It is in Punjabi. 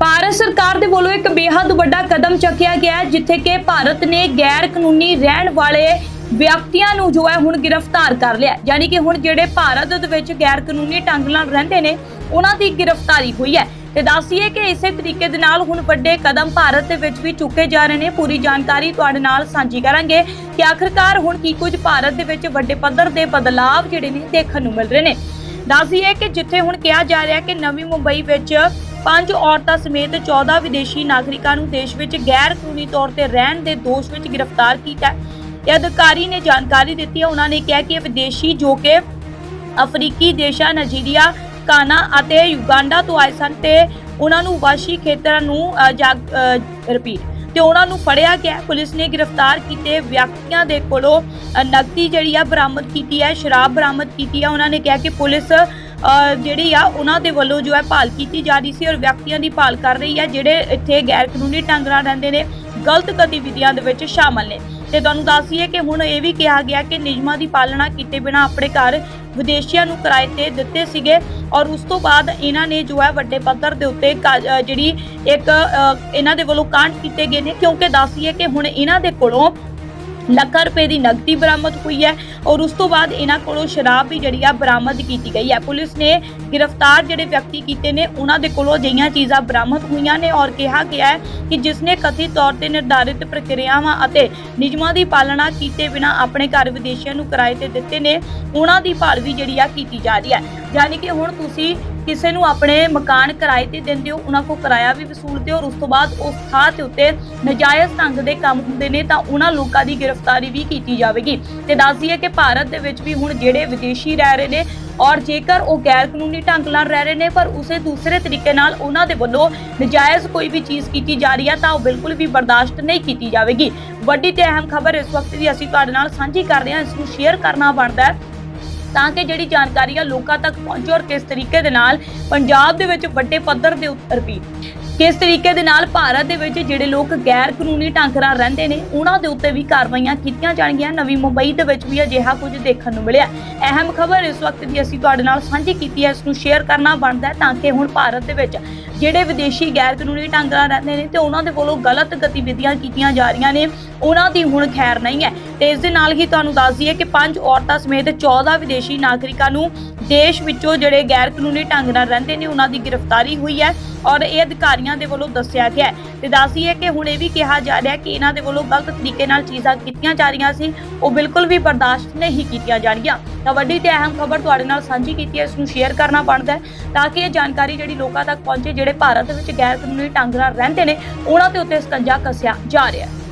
ਭਾਰਤ ਸਰਕਾਰ ਦੇ ਵੱਲੋਂ ਇੱਕ ਬੇਹੱਦ ਵੱਡਾ ਕਦਮ ਚੱਕਿਆ ਗਿਆ ਜਿੱਥੇ ਕਿ ਭਾਰਤ ਨੇ ਗੈਰ ਕਾਨੂੰਨੀ ਰਹਿਣ ਵਾਲੇ ਵਿਅਕਤੀਆਂ ਨੂੰ ਜੋ ਹੈ ਹੁਣ ਗ੍ਰਿਫਤਾਰ ਕਰ ਲਿਆ ਹੈ। ਯਾਨੀ ਕਿ ਹੁਣ ਜਿਹੜੇ ਭਾਰਤ ਦੇ ਵਿੱਚ ਗੈਰ ਕਾਨੂੰਨੀ ਢੰਗ ਨਾਲ ਰਹਿੰਦੇ ਨੇ, ਉਹਨਾਂ ਦੀ ਗ੍ਰਿਫਤਾਰੀ ਹੋਈ ਹੈ। ਤੇ ਦੱਸੀਏ ਕਿ ਇਸੇ ਤਰੀਕੇ ਦੇ ਨਾਲ ਹੁਣ ਵੱਡੇ ਕਦਮ ਭਾਰਤ ਦੇ ਵਿੱਚ ਵੀ ਚੁੱਕੇ ਜਾ ਰਹੇ ਨੇ। ਪੂਰੀ ਜਾਣਕਾਰੀ ਤੁਹਾਡੇ ਨਾਲ ਸਾਂਝੀ ਕਰਾਂਗੇ ਕਿ ਆਖਰਕਾਰ ਹੁਣ ਕੀ ਕੁਝ ਭਾਰਤ ਦੇ ਵਿੱਚ ਵੱਡੇ ਪੱਧਰ ਦੇ ਬਦਲਾਅ ਜਿਹੜੇ ਨੇ ਦੇਖਣ ਨੂੰ ਮਿਲ ਰਹੇ ਨੇ। ਦੱਸੀਏ ਕਿ ਜਿੱਥੇ ਹੁਣ ਕਿਹਾ ਜਾ ਰਿਹਾ ਕਿ ਨਵੀਂ ਮੁੰਬਈ ਵਿੱਚ ਪੰਜ ਔਰਤਾਂ ਸਮੇਤ 14 ਵਿਦੇਸ਼ੀ ਨਾਗਰਿਕਾਂ ਨੂੰ ਦੇਸ਼ ਵਿੱਚ ਗੈਰ ਕਾਨੂੰਨੀ ਤੌਰ ਤੇ ਰਹਿਣ ਦੇ ਦੋਸ਼ ਵਿੱਚ ਗ੍ਰਿਫਤਾਰ ਕੀਤਾ ਹੈ। ਇਹ ਅਧਿਕਾਰੀ ਨੇ ਜਾਣਕਾਰੀ ਦਿੱਤੀ ਹੈ ਉਹਨਾਂ ਨੇ ਕਿਹਾ ਕਿ ਇਹ ਵਿਦੇਸ਼ੀ ਜੋ ਕਿ ਅਫਰੀਕੀ ਦੇਸ਼ਾਂ ਨਾਈਜੀਰੀਆ ਕਾਨਾ ਅਤੇ ਯੁਗਾਂਡਾ ਤੋਂ ਆਏ ਸਨ ਤੇ ਉਹਨਾਂ ਨੂੰ ਵਾਸ਼ੀ ਖੇਤਰਾਂ ਨੂੰ ਰਿਪੀਟ ਤੇ ਉਹਨਾਂ ਨੂੰ ਫੜਿਆ ਗਿਆ। ਪੁਲਿਸ ਨੇ ਗ੍ਰਿਫਤਾਰ ਕੀਤੇ ਵਿਅਕਤੀਆਂ ਦੇ ਕੋਲੋਂ ਨਕਦੀ ਜਿਹੜੀ ਆ ਬਰਾਮਦ ਕੀਤੀ ਹੈ, ਸ਼ਰਾਬ ਬਰਾਮਦ ਕੀਤੀ ਹੈ ਉਹਨਾਂ ਨੇ ਕਿਹਾ ਕਿ ਪੁਲਿਸ ਜਿਹੜੀ ਆ, ਉਹਨਾਂ ਦੇ ਵੱਲੋਂ ਜੋ ਹੈ ਭਾਲ ਕੀਤੀ ਜਾ ਰਹੀ ਸੀ ਔਰ ਵਿਅਕਤੀਆਂ ਦੀ ਭਾਲ ਕਰ ਰਹੀ ਹੈ, ਜਿਹੜੇ ਇੱਥੇ ਗੈਰ ਕਾਨੂੰਨੀ ਢੰਗ ਨਾਲ ਰਹਿੰਦੇ ਨੇ, ਗਲਤ ਗਤੀਵਿਧੀਆਂ ਦੇ ਵਿੱਚ ਸ਼ਾਮਲ ਨੇ। ਤੇ ਤੁਹਾਨੂੰ ਦੱਸੀਏ ਕਿ ਹੁਣ ਇਹ ਵੀ ਕਿਹਾ ਗਿਆ ਕਿ ਨਿਯਮਾਂ ਦੀ ਪਾਲਣਾ ਕੀਤੇ ਬਿਨਾ ਆਪਣੇ ਘਰ ਵਿਦੇਸ਼ੀਆਂ ਨੂੰ ਕਿਰਾਏ ਤੇ ਦਿੱਤੇ ਸੀਗੇ ਔਰ ਉਸ ਤੋਂ ਬਾਅਦ ਇਹਨਾਂ ਨੇ ਜੋ ਹੈ ਵੱਡੇ ਪੱਧਰ ਦੇ ਉੱਤੇ ਜਿਹੜੀ ਇੱਕ ਇਹਨਾਂ ਦੇ ਵੱਲੋਂ ਕਾਂਡ ਕੀਤੇ ਗਏ ਨੇ, ਕਿਉਂਕਿ ਦੱਸੀਏ ਕਿ ਹੁਣ ਇਹਨਾਂ ਦੇ ਕੋਲੋਂ ਲੱਖਾਂ ਰੁਪਏ ਦੀ ਨਕਦੀ ਬਰਾਮਦ ਹੋਈ ਹੈ ਔਰ ਉਸ ਤੋਂ ਬਾਅਦ ਇਹਨਾਂ ਕੋਲੋਂ ਸ਼ਰਾਬ ਵੀ ਜਿਹੜੀ ਆ ਬਰਾਮਦ ਕੀਤੀ ਗਈ ਹੈ। ਪੁਲਿਸ ਨੇ ਗ੍ਰਿਫਤਾਰ ਜਿਹੜੇ ਵਿਅਕਤੀ ਕੀਤੇ ਨੇ, ਉਹਨਾਂ ਦੇ ਕੋਲੋਂ ਅਜਿਹੀਆਂ ਚੀਜ਼ਾਂ ਬਰਾਮਦ ਹੋਈਆਂ ਨੇ ਔਰ ਕਿਹਾ ਗਿਆ ਹੈ ਕਿ ਜਿਸ ਨੇ ਕਥਿਤ ਤੌਰ ਤੇ ਨਿਰਧਾਰਿਤ ਪ੍ਰਕਿਰਿਆਵਾਂ ਅਤੇ ਨਿਯਮਾਂ ਦੀ ਪਾਲਣਾ ਕੀਤੇ ਬਿਨਾ ਆਪਣੇ ਘਰ ਵਿਦੇਸ਼ੀਆਂ ਨੂੰ ਕਿਰਾਏ ਤੇ ਦਿੱਤੇ ਨੇ, ਉਹਨਾਂ ਦੀ ਭਾਲ ਵੀ ਜਿਹੜੀ ਆ ਕੀਤੀ ਜਾ ਰਹੀ ਹੈ। ਯਾਨੀ ਕਿ ਹੁਣ ਤੁਸੀਂ ਕਿਸੇ ਨੂੰ ਆਪਣੇ ਮਕਾਨ ਕਿਰਾਏ ਤੇ ਦਿੰਦੇ ਹੋ, ਉਹਨਾਂ ਕੋਲ ਕਿਰਾਇਆ ਵੀ ਵਸੂਲਦੇ ਹੋ ਔਰ ਉਸ ਤੋਂ ਬਾਅਦ ਉਸ ਥਾਂ ਦੇ ਉੱਤੇ ਨਜਾਇਜ਼ ਢੰਗ ਦੇ ਕੰਮ ਹੁੰਦੇ ਨੇ ਤਾਂ ਉਹਨਾਂ ਲੋਕਾਂ ਦੀ ਗ੍ਰਿਫਤਾਰੀ ਵੀ ਕੀਤੀ ਜਾਵੇਗੀ। ਤੇ ਦੱਸ ਦਈਏ ਕਿ ਭਾਰਤ ਦੇ ਵਿੱਚ ਵੀ ਹੁਣ ਜਿਹੜੇ ਵਿਦੇਸ਼ੀ ਰਹਿ ਰਹੇ ਨੇ ਔਰ ਜੇਕਰ ਉਹ ਗੈਰ ਕਾਨੂੰਨੀ ਢੰਗ ਨਾਲ ਰਹਿ ਰਹੇ ਨੇ, ਪਰ ਉਸੇ ਦੂਸਰੇ ਤਰੀਕੇ ਨਾਲ ਉਹਨਾਂ ਦੇ ਵੱਲੋਂ ਨਜਾਇਜ਼ ਕੋਈ ਵੀ ਚੀਜ਼ ਕੀਤੀ ਜਾ ਰਹੀ ਹੈ ਤਾਂ ਉਹ ਬਿਲਕੁਲ ਵੀ ਬਰਦਾਸ਼ਤ ਨਹੀਂ ਕੀਤੀ ਜਾਵੇਗੀ। ਵੱਡੀ ਤੇ ਅਹਿਮ ਖਬਰ ਇਸ ਵਕਤ ਦੀ ਅਸੀਂ ਤੁਹਾਡੇ ਨਾਲ ਸਾਂਝੀ ਕਰ ਰਹੇ ਹਾਂ, ਇਸ ਨੂੰ ਸ਼ੇਅਰ ਕਰਨਾ ਬਣਦਾ ਹੈ। ਤਾਂ ਕਿ ਜਿਹੜੀ ਜਾਣਕਾਰੀ ਆ ਲੋਕਾਂ ਤੱਕ ਪਹੁੰਚੇ ਔਰ ਕਿਸ ਤਰੀਕੇ ਦੇ ਨਾਲ ਪੰਜਾਬ ਦੇ ਵਿੱਚ ਵੱਡੇ ਪੱਧਰ ਦੇ ਉੱਪਰ ਵੀ ਕਿਸ ਤਰੀਕੇ ਦੇ ਨਾਲ ਭਾਰਤ ਦੇ ਵਿੱਚ ਜਿਹੜੇ ਲੋਕ ਗੈਰ ਕਾਨੂੰਨੀ ਢੰਗ ਨਾਲ ਰਹਿੰਦੇ ਨੇ, ਉਹਨਾਂ ਦੇ ਉੱਤੇ ਵੀ ਕਾਰਵਾਈਆਂ ਕੀਤੀਆਂ ਜਾਣਗੀਆਂ। ਨਵੀਂ ਮੁੰਬਈ ਦੇ ਵਿੱਚ ਵੀ ਅਜਿਹਾ ਕੁਝ ਦੇਖਣ ਨੂੰ ਮਿਲਿਆ। ਅਹਿਮ ਖਬਰ ਇਸ ਵਕਤ ਦੀ ਅਸੀਂ ਤੁਹਾਡੇ ਨਾਲ ਸਾਂਝੀ ਕੀਤੀ ਹੈ, ਇਸ ਨੂੰ ਸ਼ੇਅਰ ਕਰਨਾ ਬਣਦਾ ਹੈ ਤਾਂ ਕਿ ਹੁਣ ਭਾਰਤ ਦੇ ਵਿੱਚ ਜਿਹੜੇ ਵਿਦੇਸ਼ੀ ਗੈਰ ਕਾਨੂੰਨੀ ਢੰਗ ਨਾਲ ਰਹਿੰਦੇ ਨੇ ਤੇ ਉਹਨਾਂ ਦੇ ਵੱਲੋਂ ਗਲਤ ਗਤੀਵਿਧੀਆਂ ਕੀਤੀਆਂ ਜਾ ਰਹੀਆਂ ਨੇ, ਉਹਨਾਂ ਦੀ ਹੁਣ ਖੈਰ ਨਹੀਂ ਹੈ। ਤੇ ਇਸ ਦੇ ਨਾਲ ਹੀ ਤੁਹਾਨੂੰ ਦੱਸ ਦਈਏ ਕਿ ਪੰਜ ਔਰਤਾਂ ਸਮੇਤ 14 ਵਿਦੇਸ਼ੀ ਨਾਗਰਿਕਾਂ ਨੂੰ ਦੇਸ਼ ਵਿੱਚੋਂ ਜਿਹੜੇ ਗੈਰ ਕਾਨੂੰਨੀ ਢੰਗ ਨਾਲ ਰਹਿੰਦੇ ਨੇ, ਉਹਨਾਂ ਦੀ ਗ੍ਰਿਫਤਾਰੀ ਹੋਈ ਹੈ ਔਰ ਇਹ ਅਧਿਕਾਰੀਆਂ ਦੇ ਵੱਲੋਂ ਦੱਸਿਆ ਗਿਆ ਹੈ। ਤੇ ਹੈ ਕਿ ਹੁਣ ਇਹ ਵੀ ਕਿਹਾ ਜਾ ਰਿਹਾ ਕਿ ਇਹਨਾਂ ਦੇ ਵੱਲੋਂ ਗਲਤ ਤਰੀਕੇ ਨਾਲ ਚੀਜ਼ਾਂ ਕੀਤੀਆਂ ਜਾ ਰਹੀਆਂ ਸੀ, ਉਹ ਬਿਲਕੁਲ ਵੀ ਬਰਦਾਸ਼ਤ ਨਹੀਂ ਕੀਤੀਆਂ ਜਾਣਗੀਆਂ। ਤਾਂ ਵੱਡੀ ਤੇ ਅਹਿਮ ਖਬਰ ਤੁਹਾਡੇ ਨਾਲ ਸਾਂਝੀ ਕੀਤੀ ਹੈ, ਇਸ ਨੂੰ ਸ਼ੇਅਰ ਕਰਨਾ ਬਣਦਾ ਹੈ ਤਾਂ ਕਿ ਇਹ ਜਾਣਕਾਰੀ ਜਿਹੜੀ ਲੋਕਾਂ ਤੱਕ ਪਹੁੰਚੇ, ਜਿਹੜੇ ਭਾਰਤ ਵਿੱਚ ਗੈਰ ਕਾਨੂੰਨੀ ਢੰਗ ਨਾਲ ਰਹਿੰਦੇ ਨੇ, ਉਹਨਾਂ ਦੇ ਉੱਤੇ ਸਕੰਜਾ ਕੱਸਿਆ ਜਾ ਰਿਹਾ ਹੈ।